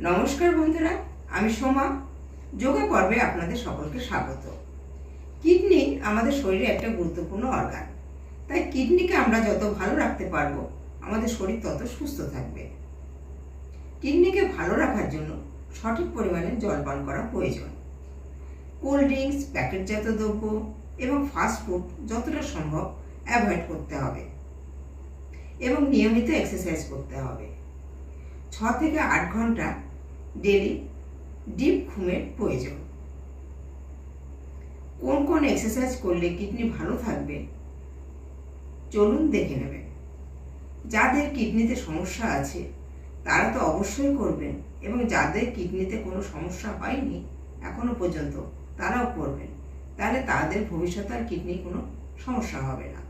নমস্কার বন্ধুরা, আমি সোমা। যোগা পর্বে আপনাদের সকলকে স্বাগত। কিডনি আমাদের শরীরে একটা গুরুত্বপূর্ণ অর্গান তাই কিডনিকে আমরা যত ভালো রাখতে পারব, আমাদের শরীর তত সুস্থ থাকবে। কিডনিকে ভালো রাখার জন্য সঠিক পরিমাণে জল পান করা প্রয়োজন। কোল্ড ড্রিঙ্কস প্যাকেটজাত দ্রব্য এবং ফাস্টফুড যতটা সম্ভব অ্যাভয়েড করতে হবে। এবং নিয়মিত এক্সারসাইজ করতে হবে। থেকে আট ঘণ্টা ডেলি ডিপ ঘুমের প্রয়োজন কোন কোন এক্সারসাইজ করলে কিডনি ভালো থাকবে? চলুন দেখে নেবেন যাদের কিডনিতে সমস্যা আছে, তারা তো অবশ্যই করবেন এবং যাদের কিডনিতে কোনো সমস্যা হয়নি এখনও পর্যন্ত, তারাও করবেন। তাহলে তাদের ভবিষ্যতে আর কিডনি কোনো সমস্যা হবে না।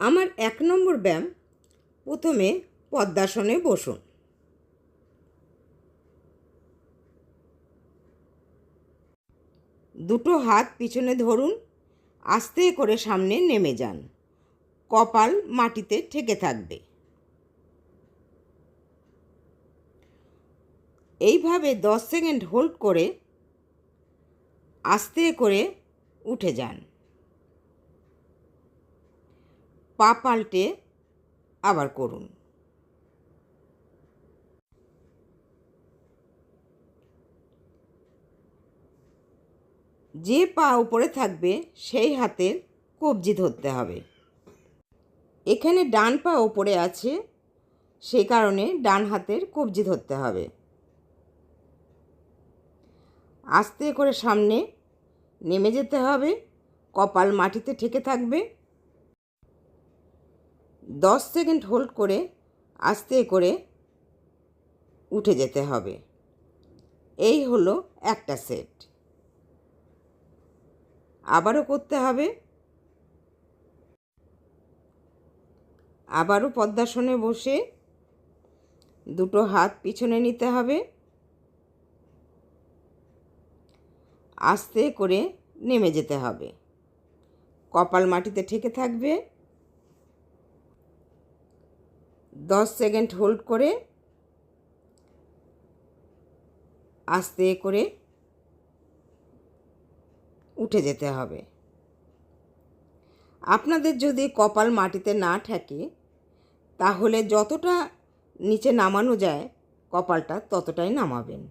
আমার এক নম্বর ব্যায়াম প্রথমে পদ্মাসনে বসুন। দুটো হাত পিছনে ধরুন, আস্তে করে সামনে নেমে যান। কপাল মাটিতে ঠেকে থাকবে। এইভাবে দশ সেকেন্ড হোল্ড করে আস্তে করে উঠে যান। পা পাল্টে আবার করুন। যে পা উপরে থাকবে, সেই হাতের কবজি ধরতে হবে। এখানে ডান পা ওপরে আছে সেই কারণে ডান হাতের কবজি ধরতে হবে। আস্তে করে সামনে নেমে যেতে হবে, কপাল মাটিতে ঠেকে থাকবে। দশ সেকেন্ড হোল্ড করে আস্তে করে উঠে যেতে হবে। এই হলো একটা সেট। আবারও করতে হবে। আবারও পদ্মাসনে বসে দুটো হাত পিছনে নিতে হবে। আস্তে করে নেমে যেতে হবে। কপাল মাটিতে ঠেকে থাকবে। দশ সেকেন্ড হোল্ড করে আস্তে করে উঠে যেতে হবে। আপনাদের যদি কপাল মাটিতে না ঠেকে, তাহলে যতটা নিচে নামানো যায়, কপালটা ততটাই নামাবেন।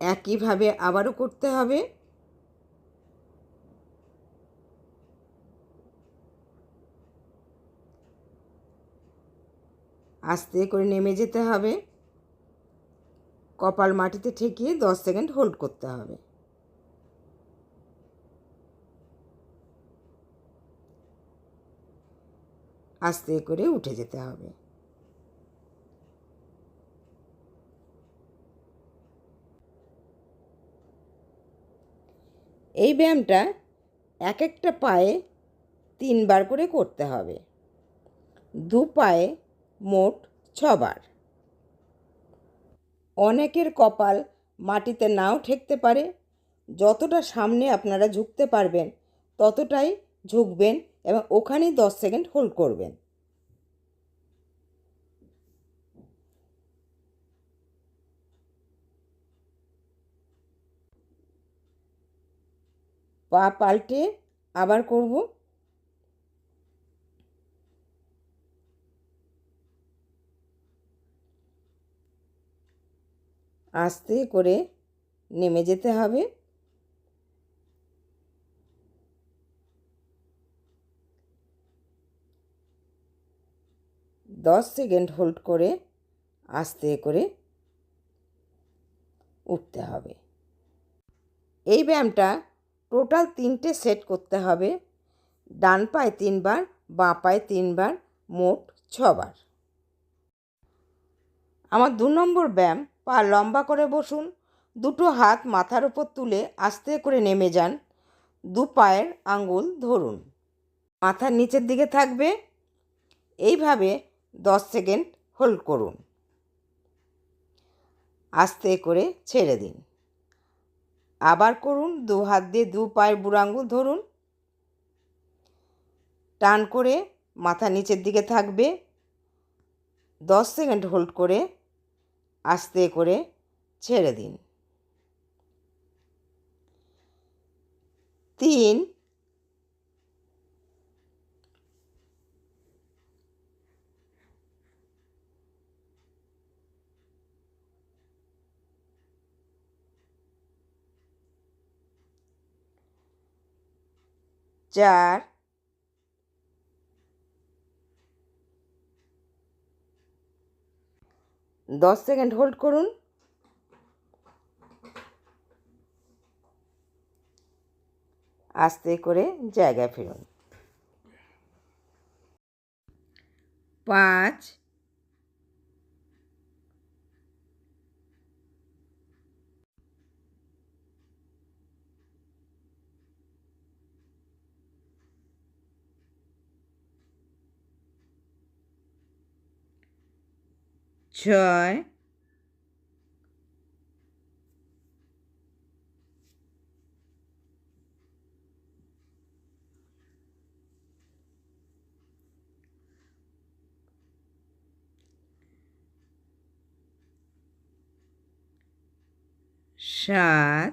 একইভাবে আবারও করতে হবে। আস্তে করে নেমে যেতে হবে। কপাল মাটিতে ঠেকিয়ে দশ সেকেন্ড হোল্ড করতে হবে। আস্তে করে উঠে যেতে হবে। এই ব্যায়ামটা এক একটা পায়ে তিনবার করে করতে হবে। দু পায়ে মোট ছবার। অনেকের কপাল মাটিতে নাও ঠেকতে পারে। যতটা সামনে আপনারা ঝুঁকতে পারবেন, ততটাই ঝুঁকবেন এবং ওখানেই দশ সেকেন্ড হোল্ড করবেন। পা পাল্টে আবার করব। আস্তে করে নেমে যেতে হবে। দশ সেকেন্ড হোল্ড করে আস্তে করে উঠতে হবে। এই ব্যায়ামটা টোটাল তিনটে সেট করতে হবে। ডান পায়ে তিনবার, বাঁ পায়ে তিনবার, মোট ছবার। আমার দু নম্বর ব্যায়াম পা লম্বা করে বসুন। দুটো হাত মাথার ওপর তুলে আস্তে করে নেমে যান। দু পায়ের আঙ্গুল ধরুন। মাথার নিচের দিকে থাকবে। এইভাবে দশ সেকেন্ড হোল্ড করুন। আস্তে করে ছেড়ে দিন। আবার করুন, দু হাত দিয়ে দু পায়ের বুড়ো আঙ্গুল ধরুন। টান করে মাথা নিচের দিকে থাকবে। দশ সেকেন্ড হোল্ড করে আস্তে করে ছেড়ে দিন। তিন চার দশ সেকেন্ড হোল্ড করুন। আস্তে করে জায়গায় ফিরুন। পাঁচ trời. Sát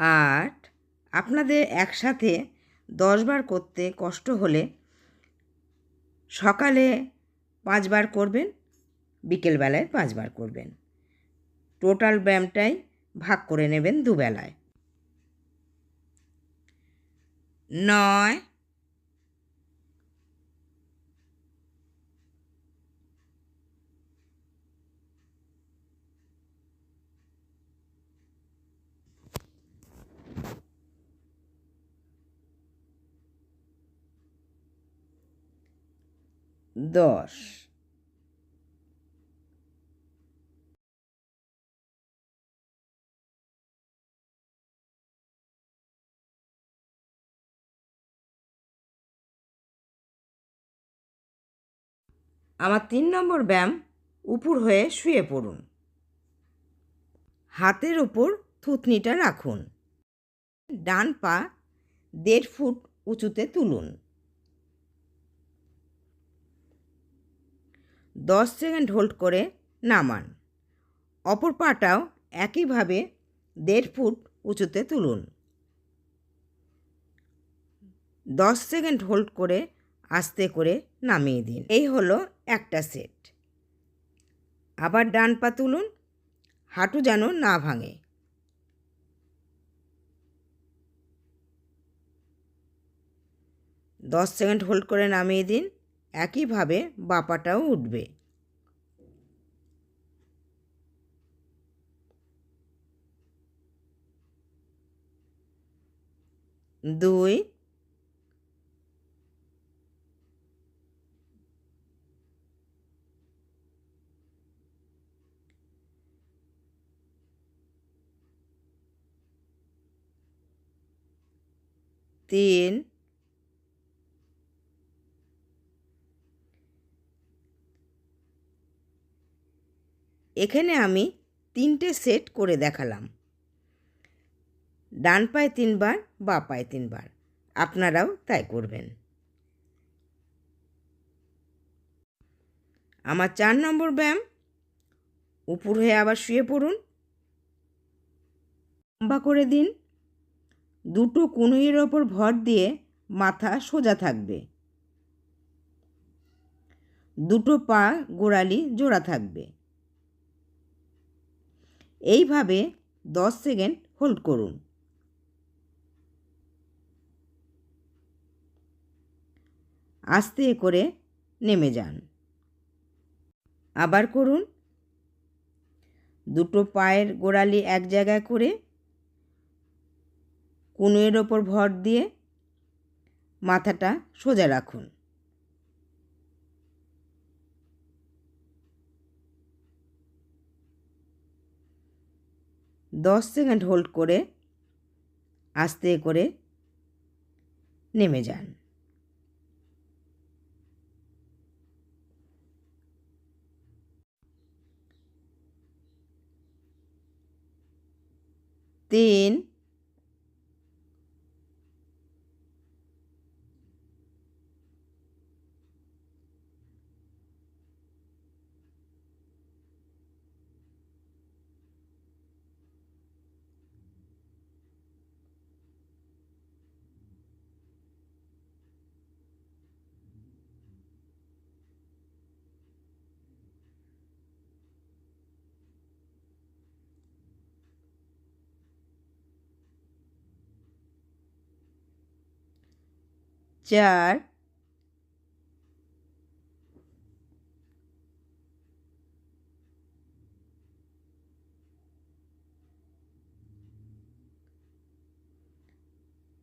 আট। আপনাদের একসাথে দশবার করতে কষ্ট হলে সকালে পাঁচবার করবেন, বিকেলবেলায় পাঁচবার করবেন। টোটাল ব্যায়ামটাই ভাগ করে নেবেন দুবেলায়। নয় দশ। আমার তিন নম্বর ব্যায়াম, উপর হয়ে শুয়ে পড়ুন। হাতের ওপর থুতনিটা রাখুন। ডান পা দেড় ফুট উঁচুতে তুলুন। দশ সেকেন্ড হোল্ড করে নামান। অপর পাটাও একইভাবে দেড় ফুট উঁচুতে তুলুন। দশ সেকেন্ড হোল্ড করে আস্তে করে নামিয়ে দিন। এই হলো একটা সেট। আবার ডান পা তুলুন, হাঁটু যেন না ভাঙে। দশ সেকেন্ড হোল্ড করে নামিয়ে দিন। একইভাবে বাপাটাও উঠবে। দুই। তিন। এখানে আমি তিনটে সেট করে দেখালাম। ডান পায়ে তিনবার, বা পায়ে তিনবার। আপনারাও তাই করবেন। আমার চার নম্বর ব্যায়াম, উপর হয়ে আবার শুয়ে পড়ুন। লম্বা করে দিন। দুটো কুনুইয়ের ওপর ভর দিয়ে মাথা সোজা থাকবে। দুটো পা গোড়ালি জোড়া থাকবে। এইভাবে দশ সেকেন্ড হোল্ড করুন। আস্তে করে নেমে যান। আবার করুন। দুটো পায়ের গোড়ালি এক জায়গায় করে কুনুয়ের ওপর ভর দিয়ে মাথাটা সোজা রাখুন। দশ সেকেন্ড হোল্ড করে আস্তে করে নেমে যান। তিন চার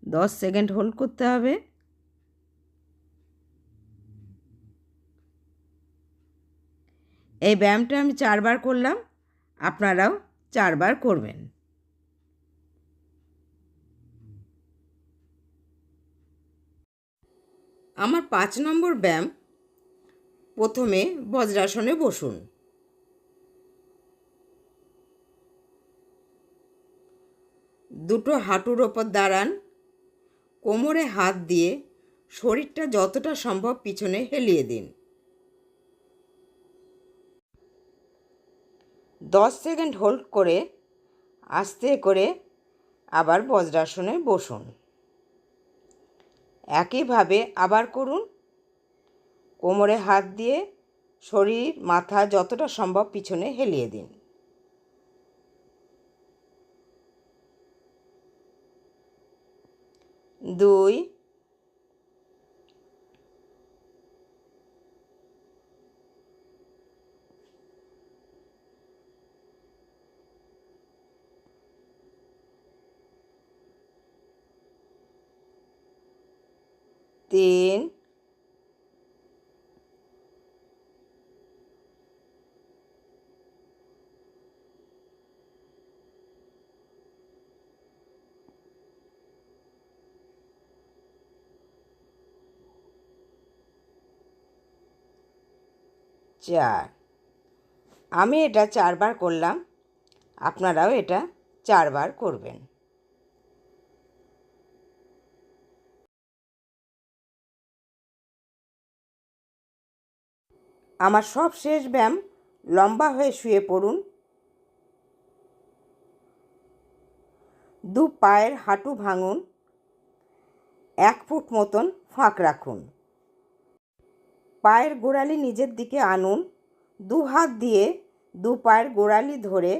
দশ সেকেন্ড হোল্ড করতে হবে। এই ব্যায়ামটা আমি চারবার করলাম আপনারাও চারবার করবেন। আমার পাঁচ নম্বর ব্যায়াম প্রথমে বজ্রাসনে বসুন। দুটো হাঁটুর ওপর দাঁড়ান। কোমরে হাত দিয়ে শরীরটা যতটা সম্ভব পিছনে হেলিয়ে দিন। দশ সেকেন্ড হোল্ড করে আস্তে করে আবার বজ্রাসনে বসুন। একইভাবে আবার করুন। কোমরে হাত দিয়ে শরীর মাথা যতটা সম্ভব পিছনে হেলিয়ে দিন। দুই তিন চার। আমি এটা চারবার করলাম, আপনারাও এটা চারবার করবেন। আমার সব শেষ ব্যায়াম লম্বা হয়ে শুয়ে পড়ুন। দু পায়ের হাঁটু ভাঙুন। এক ফুট মতন ফাঁক রাখুন। পায়ের গোড়ালি নিজের দিকে আনুন। দু হাত দিয়ে দু পায়ের গোড়ালি ধরে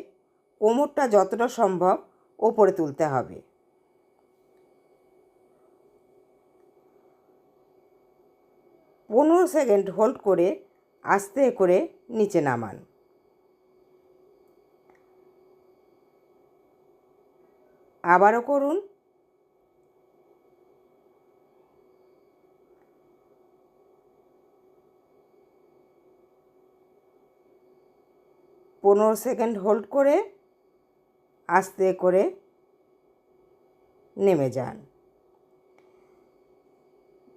কোমরটা যতটা সম্ভব ওপরে তুলতে হবে। পনেরো সেকেন্ড হোল্ড করে আস্তে করে নিচে নামান। আবারও করুন। পনেরো সেকেন্ড হোল্ড করে আস্তে করে নেমে যান।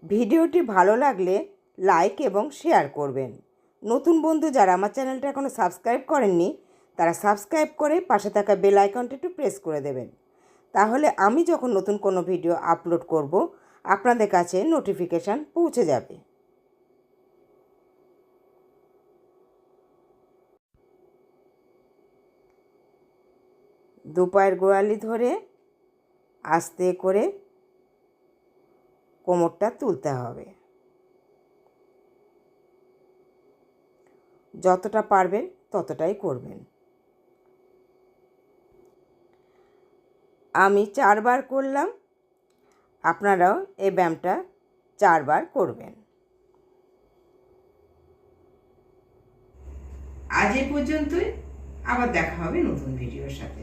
ভিডিওটি ভালো লাগলে লাইক এবং শেয়ার করবেন। নতুন বন্ধু যারা আমার চ্যানেলটা এখনও সাবস্ক্রাইব করেননি, তারা সাবস্ক্রাইব করে পাশে থাকা বেল আইকনটা একটু প্রেস করে দেবেন। তাহলে আমি যখন নতুন কোনো ভিডিও আপলোড করব, আপনাদের কাছে নোটিফিকেশান পৌঁছে যাবে। দু পায়ের গোড়ালি ধরে আস্তে করে কোমরটা তুলতে হবে। যতটা পারবেন ততটাই করবেন। আমি চারবার করলাম, আপনারাও এই ব্যায়ামটা চারবার করবেন। আজ এই পর্যন্তই, আবার দেখা হবে নতুন ভিডিওর সাথে।